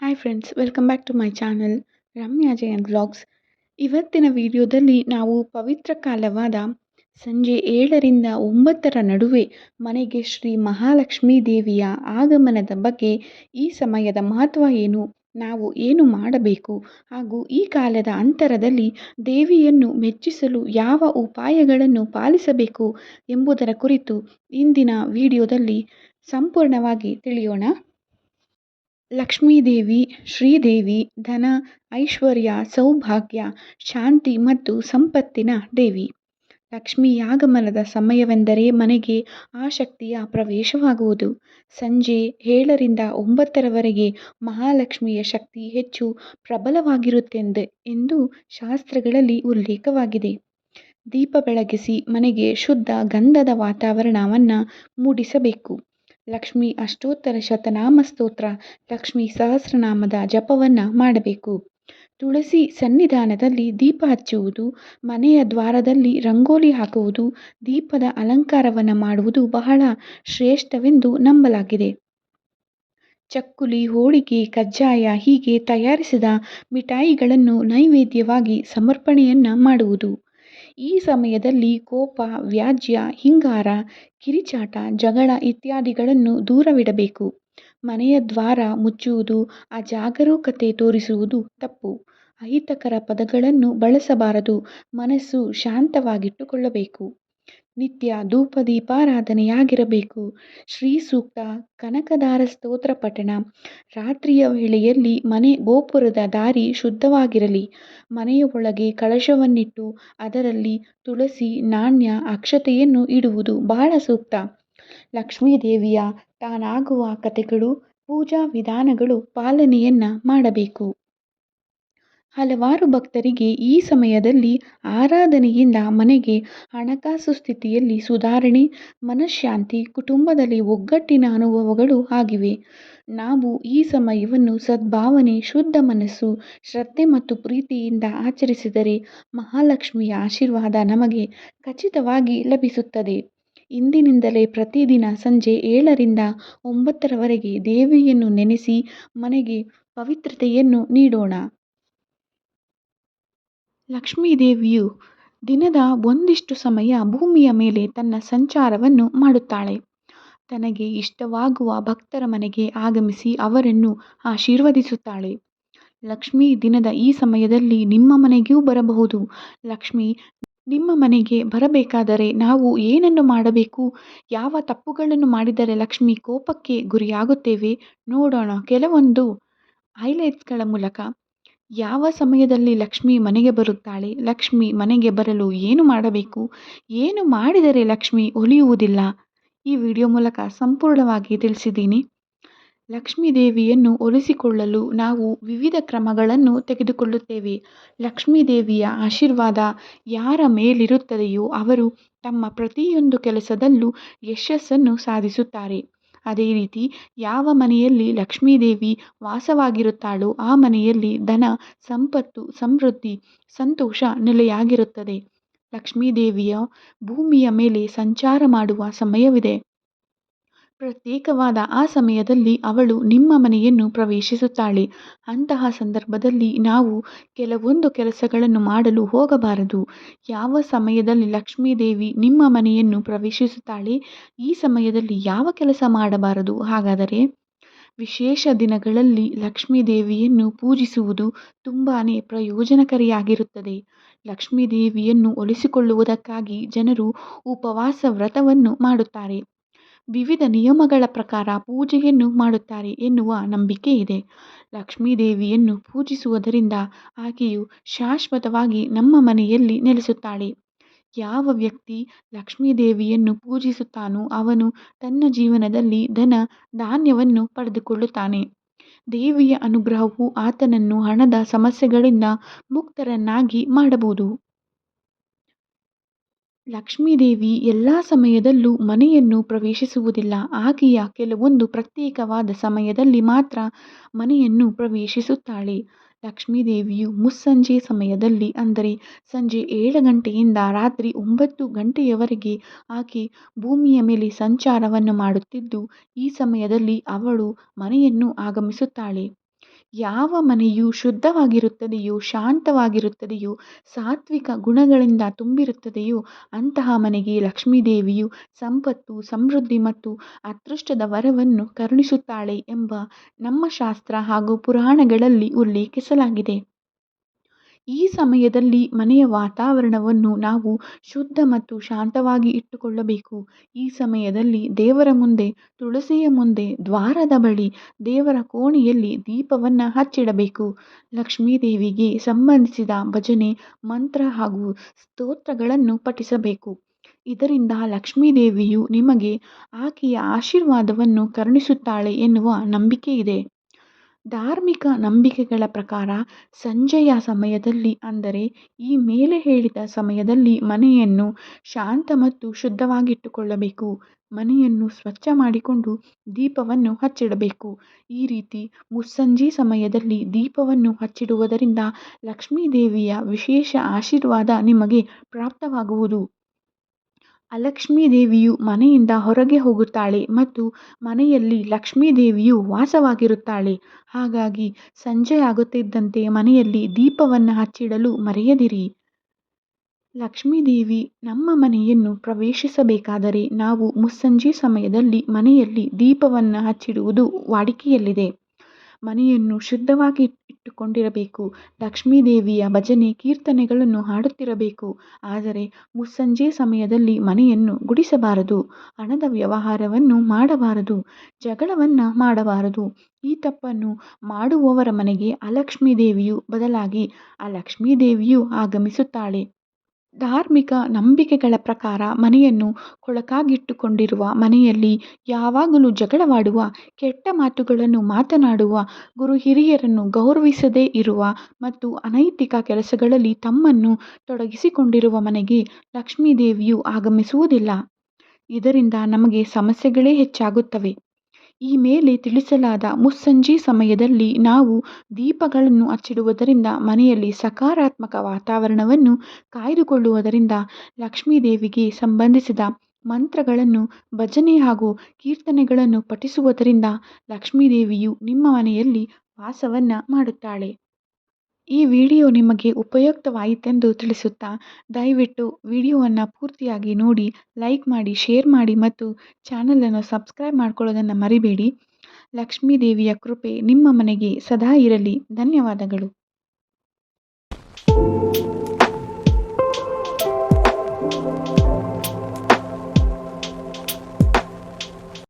Hi friends welcome back to my channel Ramya Jayan vlogs ಇವತ್ತಿನ ವಿಡಿಯೋದಲ್ಲಿ ನಾವು ಪವಿತ್ರ ಕಾಲವಾದ ಸಂಜೆ ಏಳರಿಂದ ಒಂಬತ್ತರ ನಡುವೆ ಮನೆಗೆ ಶ್ರೀ ಮಹಾಲಕ್ಷ್ಮೀ ದೇವಿಯ ಆಗಮನದ ಬಗ್ಗೆ ಈ ಸಮಯದ ಮಹತ್ವ ಏನು, ನಾವು ಏನು ಮಾಡಬೇಕು ಹಾಗೂ ಈ ಕಾಲದ ಅಂತರದಲ್ಲಿ ದೇವಿಯನ್ನು ಮೆಚ್ಚಿಸಲು ಯಾವ ಉಪಾಯಗಳನ್ನು ಪಾಲಿಸಬೇಕು ಎಂಬುದರ ಕುರಿತು ಇಂದಿನ ವಿಡಿಯೋದಲ್ಲಿ ಸಂಪೂರ್ಣವಾಗಿ ತಿಳಿಯೋಣ. ಲಕ್ಷ್ಮೀದೇವಿ, ಶ್ರೀದೇವಿ, ಧನ, ಐಶ್ವರ್ಯ, ಸೌಭಾಗ್ಯ, ಶಾಂತಿ ಮತ್ತು ಸಂಪತ್ತಿನ ದೇವಿ. ಲಕ್ಷ್ಮೀ ಆಗಮನದ ಸಮಯವೆಂದರೆ ಮನೆಗೆ ಆ ಶಕ್ತಿಯ ಪ್ರವೇಶವಾಗುವುದು. ಸಂಜೆ ಏಳರಿಂದ ಒಂಬತ್ತರವರೆಗೆ ಮಹಾಲಕ್ಷ್ಮಿಯ ಶಕ್ತಿ ಹೆಚ್ಚು ಪ್ರಬಲವಾಗಿರುತ್ತೆಂದು, ಎಂದು ಶಾಸ್ತ್ರಗಳಲ್ಲಿ ಉಲ್ಲೇಖವಾಗಿದೆ. ದೀಪ ಬೆಳಗಿಸಿ ಮನೆಗೆ ಶುದ್ಧ ಗಂಧದ ವಾತಾವರಣವನ್ನು ಮೂಡಿಸಬೇಕು. ಲಕ್ಷ್ಮಿ ಅಷ್ಟೋತ್ತರ ಶತನಾಮ ಸ್ತೋತ್ರ, ಲಕ್ಷ್ಮೀ ಸಹಸ್ರನಾಮದ ಜಪವನ್ನು ಮಾಡಬೇಕು. ತುಳಸಿ ಸನ್ನಿಧಾನದಲ್ಲಿ ದೀಪ ಹಚ್ಚುವುದು, ಮನೆಯ ದ್ವಾರದಲ್ಲಿ ರಂಗೋಲಿ ಹಾಕುವುದು, ದೀಪದ ಅಲಂಕಾರವನ್ನು ಮಾಡುವುದು ಬಹಳ ಶ್ರೇಷ್ಠವೆಂದು ನಂಬಲಾಗಿದೆ. ಚಕ್ಕುಲಿ, ಹೋಳಿಗೆ, ಕಜ್ಜಾಯ ಹೀಗೆ ತಯಾರಿಸಿದ ಮಿಠಾಯಿಗಳನ್ನು ನೈವೇದ್ಯವಾಗಿ ಸಮರ್ಪಣೆಯನ್ನು ಮಾಡುವುದು. ಈ ಸಮಯದಲ್ಲಿ ಕೋಪ, ವ್ಯಾಜ್ಯ, ಹಿಂಗಾರ, ಕಿರಿಚಾಟ, ಜಗಳ ಇತ್ಯಾದಿಗಳನ್ನು ದೂರವಿಡಬೇಕು. ಮನೆಯ ದ್ವಾರ ಮುಚ್ಚುವುದು, ಅಜಾಗರೂಕತೆ ತೋರಿಸುವುದು ತಪ್ಪು. ಅಹಿತಕರ ಪದಗಳನ್ನು ಬಳಸಬಾರದು. ಮನಸ್ಸು ಶಾಂತವಾಗಿಟ್ಟುಕೊಳ್ಳಬೇಕು. ನಿತ್ಯ ಧೂಪ ದೀಪಾರಾಧನೆಯಾಗಿರಬೇಕು ಶ್ರೀ ಸೂಕ್ತ ಕನಕದಾರ ಸ್ತೋತ್ರ ಪಠಣ. ರಾತ್ರಿಯ ವೇಳೆಯಲ್ಲಿ ಮನೆ ಗೋಪುರದ ದಾರಿ ಶುದ್ಧವಾಗಿರಲಿ. ಮನೆಯ ಒಳಗೆ ಕಳಶವನ್ನಿಟ್ಟು ಅದರಲ್ಲಿ ತುಳಸಿ, ನಾಣ್ಯ, ಅಕ್ಷತೆಯನ್ನು ಇಡುವುದು ಬಹಳ ಸೂಕ್ತ. ಲಕ್ಷ್ಮೀದೇವಿಯ ತಾನಾಗುವ ಕಥೆಗಳು, ಪೂಜಾ ವಿಧಾನಗಳು ಪಾಲನೆಯನ್ನು ಮಾಡಬೇಕು. ಹಲವಾರು ಭಕ್ತರಿಗೆ ಈ ಸಮಯದಲ್ಲಿ ಆರಾಧನೆಯಿಂದ ಮನೆಗೆ ಹಣಕಾಸು ಸ್ಥಿತಿಯಲ್ಲಿ ಸುಧಾರಣೆ, ಮನಃಶಾಂತಿ, ಕುಟುಂಬದಲ್ಲಿ ಒಗ್ಗಟ್ಟಿನ ಅನುಭವಗಳು ಆಗಿವೆ. ನಾವು ಈ ಸಮಯವನ್ನು ಸದ್ಭಾವನೆ, ಶುದ್ಧ ಮನಸ್ಸು, ಶ್ರದ್ಧೆ ಮತ್ತು ಪ್ರೀತಿಯಿಂದ ಆಚರಿಸಿದರೆ ಮಹಾಲಕ್ಷ್ಮಿಯ ಆಶೀರ್ವಾದ ನಮಗೆ ಖಚಿತವಾಗಿ ಲಭಿಸುತ್ತದೆ. ಇಂದಿನಿಂದಲೇ ಪ್ರತಿದಿನ ಸಂಜೆ ಏಳರಿಂದ ಒಂಬತ್ತರವರೆಗೆ ದೇವಿಯನ್ನು ನೆನೆಸಿ ಮನೆಗೆ ಪವಿತ್ರತೆಯನ್ನು ನೀಡೋಣ. ಲಕ್ಷ್ಮೀದೇವಿಯು ದಿನದ ಒಂದಿಷ್ಟು ಸಮಯ ಭೂಮಿಯ ಮೇಲೆ ತನ್ನ ಸಂಚಾರವನ್ನು ಮಾಡುತ್ತಾಳೆ. ತನಗೆ ಇಷ್ಟವಾಗುವ ಭಕ್ತರ ಮನೆಗೆ ಆಗಮಿಸಿ ಅವರನ್ನು ಆಶೀರ್ವದಿಸುತ್ತಾಳೆ. ಲಕ್ಷ್ಮೀ ದಿನದ ಈ ಸಮಯದಲ್ಲಿ ನಿಮ್ಮ ಮನೆಗೂ ಬರಬಹುದು. ಲಕ್ಷ್ಮಿ, ನಿಮ್ಮ ಮನೆಗೆ ಬರಬೇಕಾದರೆ ನಾವು ಏನನ್ನು ಮಾಡಬೇಕು? ಯಾವ ತಪ್ಪುಗಳನ್ನು ಮಾಡಿದರೆ ಲಕ್ಷ್ಮಿ ಕೋಪಕ್ಕೆ ಗುರಿಯಾಗುತ್ತೇವೆ? ನೋಡೋಣ ಕೆಲವೊಂದು ಹೈಲೈಟ್ಸ್ಗಳ ಮೂಲಕ. ಯಾವ ಸಮಯದಲ್ಲಿ ಲಕ್ಷ್ಮಿ ಮನೆಗೆ ಬರುತ್ತಾಳೆ? ಲಕ್ಷ್ಮಿ ಮನೆಗೆ ಬರಲು ಏನು ಮಾಡಬೇಕು? ಏನು ಮಾಡಿದರೆ ಲಕ್ಷ್ಮಿ ಒಲಿಯುವುದಿಲ್ಲ? ಈ ವಿಡಿಯೋ ಮೂಲಕ ಸಂಪೂರ್ಣವಾಗಿ ತಿಳಿಸಿದ್ದೀನಿ. ಲಕ್ಷ್ಮೀ ದೇವಿಯನ್ನು ಒಲಿಸಿಕೊಳ್ಳಲು ನಾವು ವಿವಿಧ ಕ್ರಮಗಳನ್ನು ತೆಗೆದುಕೊಳ್ಳುತ್ತೇವೆ. ಲಕ್ಷ್ಮೀ ದೇವಿಯ ಆಶೀರ್ವಾದ ಯಾರ ಮೇಲಿರುತ್ತದೆಯೋ ಅವರು ತಮ್ಮ ಪ್ರತಿಯೊಂದು ಕೆಲಸದಲ್ಲೂ ಯಶಸ್ಸನ್ನು ಸಾಧಿಸುತ್ತಾರೆ. ಅದೇ ರೀತಿ ಯಾವ ಮನೆಯಲ್ಲಿ ಲಕ್ಷ್ಮೀದೇವಿ ವಾಸವಾಗಿರುತ್ತಾಳೋ ಆ ಮನೆಯಲ್ಲಿ ಧನ, ಸಂಪತ್ತು, ಸಮೃದ್ಧಿ, ಸಂತೋಷ ನೆಲೆಯಾಗಿರುತ್ತದೆ. ಲಕ್ಷ್ಮೀದೇವಿಯ ಭೂಮಿಯ ಮೇಲೆ ಸಂಚಾರ ಮಾಡುವ ಸಮಯವಿದೆ. ಪ್ರತ್ಯೇಕವಾದ ಆ ಸಮಯದಲ್ಲಿ ಅವಳು ನಿಮ್ಮ ಮನೆಯನ್ನು ಪ್ರವೇಶಿಸುತ್ತಾಳೆ. ಅಂತಹ ಸಂದರ್ಭದಲ್ಲಿ ನಾವು ಕೆಲವೊಂದು ಕೆಲಸಗಳನ್ನು ಮಾಡಲು ಹೋಗಬಾರದು. ಯಾವ ಸಮಯದಲ್ಲಿ ಲಕ್ಷ್ಮೀದೇವಿ ನಿಮ್ಮ ಮನೆಯನ್ನು ಪ್ರವೇಶಿಸುತ್ತಾಳೆ, ಈ ಸಮಯದಲ್ಲಿ ಯಾವ ಕೆಲಸ ಮಾಡಬಾರದು? ಹಾಗಾದರೆ ವಿಶೇಷ ದಿನಗಳಲ್ಲಿ ಲಕ್ಷ್ಮೀದೇವಿಯನ್ನು ಪೂಜಿಸುವುದು ತುಂಬಾ ಪ್ರಯೋಜನಕಾರಿಯಾಗಿರುತ್ತದೆ. ಲಕ್ಷ್ಮೀದೇವಿಯನ್ನು ಒಲಿಸಿಕೊಳ್ಳುವುದಕ್ಕಾಗಿ ಜನರು ಉಪವಾಸ ವ್ರತವನ್ನು ಮಾಡುತ್ತಾರೆ. ವಿವಿಧ ನಿಯಮಗಳ ಪ್ರಕಾರ ಪೂಜೆಯನ್ನು ಮಾಡುತ್ತಾರೆ ಎನ್ನುವ ನಂಬಿಕೆ ಇದೆ. ಲಕ್ಷ್ಮೀ ದೇವಿಯನ್ನು ಪೂಜಿಸುವುದರಿಂದ ಆಕೆಯು ಶಾಶ್ವತವಾಗಿ ನಮ್ಮ ಮನೆಯಲ್ಲಿ ನೆಲೆಸುತ್ತಾಳೆ. ಯಾವ ವ್ಯಕ್ತಿ ಲಕ್ಷ್ಮೀ ದೇವಿಯನ್ನು ಪೂಜಿಸುತ್ತಾನೋ ಅವನು ತನ್ನ ಜೀವನದಲ್ಲಿ ಧನ ಧಾನ್ಯವನ್ನು ಪಡೆದುಕೊಳ್ಳುತ್ತಾನೆ. ದೇವಿಯ ಅನುಗ್ರಹವು ಆತನನ್ನು ಹಣದ ಸಮಸ್ಯೆಗಳಿಂದ ಮುಕ್ತರನ್ನಾಗಿ ಮಾಡಬಹುದು. ಲಕ್ಷ್ಮೀದೇವಿ ಎಲ್ಲ ಸಮಯದಲ್ಲೂ ಮನೆಯನ್ನು ಪ್ರವೇಶಿಸುವುದಿಲ್ಲ. ಆಕೆಯ ಕೆಲವೊಂದು ಪ್ರತ್ಯೇಕವಾದ ಸಮಯದಲ್ಲಿ ಮಾತ್ರ ಮನೆಯನ್ನು ಪ್ರವೇಶಿಸುತ್ತಾಳೆ. ಲಕ್ಷ್ಮೀದೇವಿಯು ಮುಸ್ಸಂಜೆ ಸಮಯದಲ್ಲಿ, ಅಂದರೆ ಸಂಜೆ ಏಳು ಗಂಟೆಯಿಂದ ರಾತ್ರಿ ಒಂಬತ್ತು ಗಂಟೆಯವರೆಗೆ ಆಕೆ ಭೂಮಿಯ ಮೇಲೆ ಸಂಚಾರವನ್ನು ಮಾಡುತ್ತಿದ್ದು, ಈ ಸಮಯದಲ್ಲಿ ಅವಳು ಮನೆಯನ್ನು ಆಗಮಿಸುತ್ತಾಳೆ. ಯಾವ ಮನೆಯು ಶುದ್ಧವಾಗಿರುತ್ತದೆಯೋ, ಶಾಂತವಾಗಿರುತ್ತದೆಯೋ, ಸಾತ್ವಿಕ ಗುಣಗಳಿಂದ ತುಂಬಿರುತ್ತದೆಯೋ, ಅಂತಹ ಮನೆಗೆ ಲಕ್ಷ್ಮೀದೇವಿಯು ಸಂಪತ್ತು, ಸಮೃದ್ಧಿ ಮತ್ತು ಅದೃಷ್ಟದ ವರವನ್ನು ಕರುಣಿಸುತ್ತಾಳೆ ಎಂಬ ನಮ್ಮ ಶಾಸ್ತ್ರ ಹಾಗೂ ಪುರಾಣಗಳಲ್ಲಿ ಉಲ್ಲೇಖಿಸಲಾಗಿದೆ. ಈ ಸಮಯದಲ್ಲಿ ಮನೆಯ ವಾತಾವರಣವನ್ನು ನಾವು ಶುದ್ಧ ಮತ್ತು ಶಾಂತವಾಗಿ ಇಟ್ಟುಕೊಳ್ಳಬೇಕು. ಈ ಸಮಯದಲ್ಲಿ ದೇವರ ಮುಂದೆ, ತುಳಸಿಯ ಮುಂದೆ, ದ್ವಾರದ ಬಳಿ ದೇವರ ಕೋಣೆಯಲ್ಲಿ ದೀಪವನ್ನು ಹಚ್ಚಿಡಬೇಕು. ಲಕ್ಷ್ಮೀದೇವಿಗೆ ಸಂಬಂಧಿಸಿದ ಭಜನೆ, ಮಂತ್ರ ಹಾಗೂ ಸ್ತೋತ್ರಗಳನ್ನು ಪಠಿಸಬೇಕು. ಇದರಿಂದ ಲಕ್ಷ್ಮೀದೇವಿಯು ನಿಮಗೆ ಆಕೆಯ ಆಶೀರ್ವಾದವನ್ನು ಕರುಣಿಸುತ್ತಾಳೆ ಎನ್ನುವ ನಂಬಿಕೆ ಇದೆ ಧಾರ್ಮಿಕ ನಂಬಿಕೆಗಳ ಪ್ರಕಾರ ಸಂಜೆಯ ಸಮಯದಲ್ಲಿ, ಅಂದರೆ ಈ ಮೇಲೆ ಹೇಳಿದ ಸಮಯದಲ್ಲಿ ಮನೆಯನ್ನು ಶಾಂತ ಮತ್ತು ಶುದ್ಧವಾಗಿಟ್ಟುಕೊಳ್ಳಬೇಕು. ಮನೆಯನ್ನು ಸ್ವಚ್ಛ ಮಾಡಿಕೊಂಡು ದೀಪವನ್ನು ಹಚ್ಚಿಡಬೇಕು. ಈ ರೀತಿ ಮುಸ್ಸಂಜಿ ಸಮಯದಲ್ಲಿ ದೀಪವನ್ನು ಹಚ್ಚಿಡುವುದರಿಂದ ಲಕ್ಷ್ಮೀದೇವಿಯ ವಿಶೇಷ ಆಶೀರ್ವಾದ ನಿಮಗೆ ಪ್ರಾಪ್ತವಾಗುವುದು. ಅಲಕ್ಷ್ಮೀದೇವಿಯು ಮನೆಯಿಂದ ಹೊರಗೆ ಹೋಗುತ್ತಾಳೆ ಮತ್ತು ಮನೆಯಲ್ಲಿ ಲಕ್ಷ್ಮೀ ದೇವಿಯು ವಾಸವಾಗಿರುತ್ತಾಳೆ. ಹಾಗಾಗಿ ಸಂಜೆಯಾಗುತ್ತಿದ್ದಂತೆ ಮನೆಯಲ್ಲಿ ದೀಪವನ್ನು ಹಚ್ಚಿಡಲು ಮರೆಯದಿರಿ. ಲಕ್ಷ್ಮೀದೇವಿ ನಮ್ಮ ಮನೆಯನ್ನು ಪ್ರವೇಶಿಸಬೇಕಾದರೆ ನಾವು ಮುಸ್ಸಂಜೆ ಸಮಯದಲ್ಲಿ ಮನೆಯಲ್ಲಿ ದೀಪವನ್ನು ಹಚ್ಚಿಡುವುದು ವಾಡಿಕೆಯಲ್ಲಿದೆ. ಮನೆಯನ್ನು ಶುದ್ಧವಾಗಿ ಇಟ್ಟುಕೊಂಡಿರಬೇಕು. ಲಕ್ಷ್ಮೀದೇವಿಯ ಭಜನೆ ಕೀರ್ತನೆಗಳನ್ನು ಹಾಡುತ್ತಿರಬೇಕು. ಆದರೆ ಮುಸ್ಸಂಜೆ ಸಮಯದಲ್ಲಿ ಮನೆಯನ್ನು ಗುಡಿಸಬಾರದು. ಹಣದ ವ್ಯವಹಾರವನ್ನು ಮಾಡಬಾರದು. ಜಗಳವನ್ನು ಮಾಡಬಾರದು. ಈ ತಪ್ಪನ್ನು ಮಾಡುವವರ ಮನೆಗೆ ಅಲಕ್ಷ್ಮೀ ದೇವಿಯು ಬದಲಾಗಿ ಆ ಅಲಕ್ಷ್ಮೀದೇವಿಯು ಆಗಮಿಸುತ್ತಾಳೆ. ಧಾರ್ಮಿಕ ನಂಬಿಕೆಗಳ ಪ್ರಕಾರ ಮನೆಯನ್ನು ಕೊಳಕಾಗಿಟ್ಟುಕೊಂಡಿರುವ ಮನೆಯಲ್ಲಿ ಯಾವಾಗಲೂ ಜಗಳವಾಡುವ, ಕೆಟ್ಟ ಮಾತುಗಳನ್ನು ಮಾತನಾಡುವ, ಗುರು ಹಿರಿಯರನ್ನು ಗೌರವಿಸದೇ ಇರುವ ಮತ್ತು ಅನೈತಿಕ ಕೆಲಸಗಳಲ್ಲಿ ತಮ್ಮನ್ನು ತೊಡಗಿಸಿಕೊಂಡಿರುವ ಮನೆಗೆ ಲಕ್ಷ್ಮೀದೇವಿಯು ಆಗಮಿಸುವುದಿಲ್ಲ. ಇದರಿಂದ ನಮಗೆ ಸಮಸ್ಯೆಗಳೇ ಹೆಚ್ಚಾಗುತ್ತವೆ. ಈ ಮೇಲೆ ತಿಳಿಸಲಾದ ಮುಸ್ಸಂಜೆ ಸಮಯದಲ್ಲಿ ನಾವು ದೀಪಗಳನ್ನು ಹಚ್ಚಿಡುವುದರಿಂದ ಮನೆಯಲ್ಲಿ ಸಕಾರಾತ್ಮಕ ವಾತಾವರಣವನ್ನು ಕಾಯ್ದುಕೊಳ್ಳುವುದರಿಂದ ಲಕ್ಷ್ಮೀದೇವಿಗೆ ಸಂಬಂಧಿಸಿದ ಮಂತ್ರಗಳನ್ನು, ಭಜನೆ ಹಾಗೂ ಕೀರ್ತನೆಗಳನ್ನು ಪಠಿಸುವುದರಿಂದ ಲಕ್ಷ್ಮೀದೇವಿಯು ನಿಮ್ಮ ಮನೆಯಲ್ಲಿ ವಾಸವನ್ನು ಮಾಡುತ್ತಾಳೆ. ಈ ವಿಡಿಯೋ ನಿಮಗೆ ಉಪಯುಕ್ತವಾಯಿತೆಂದು ತಿಳಿಸುತ್ತಾ, ದಯವಿಟ್ಟು ವಿಡಿಯೋವನ್ನು ಪೂರ್ತಿಯಾಗಿ ನೋಡಿ, ಲೈಕ್ ಮಾಡಿ, ಶೇರ್ ಮಾಡಿ ಮತ್ತು ಚಾನಲನ್ನು ಸಬ್ಸ್ಕ್ರೈಬ್ ಮಾಡ್ಕೊಳ್ಳೋದನ್ನು ಮರಿಬೇಡಿ. ಲಕ್ಷ್ಮೀದೇವಿಯ ಕೃಪೆ ನಿಮ್ಮ ಮನೆಗೆ ಸದಾ ಇರಲಿ. ಧನ್ಯವಾದಗಳು.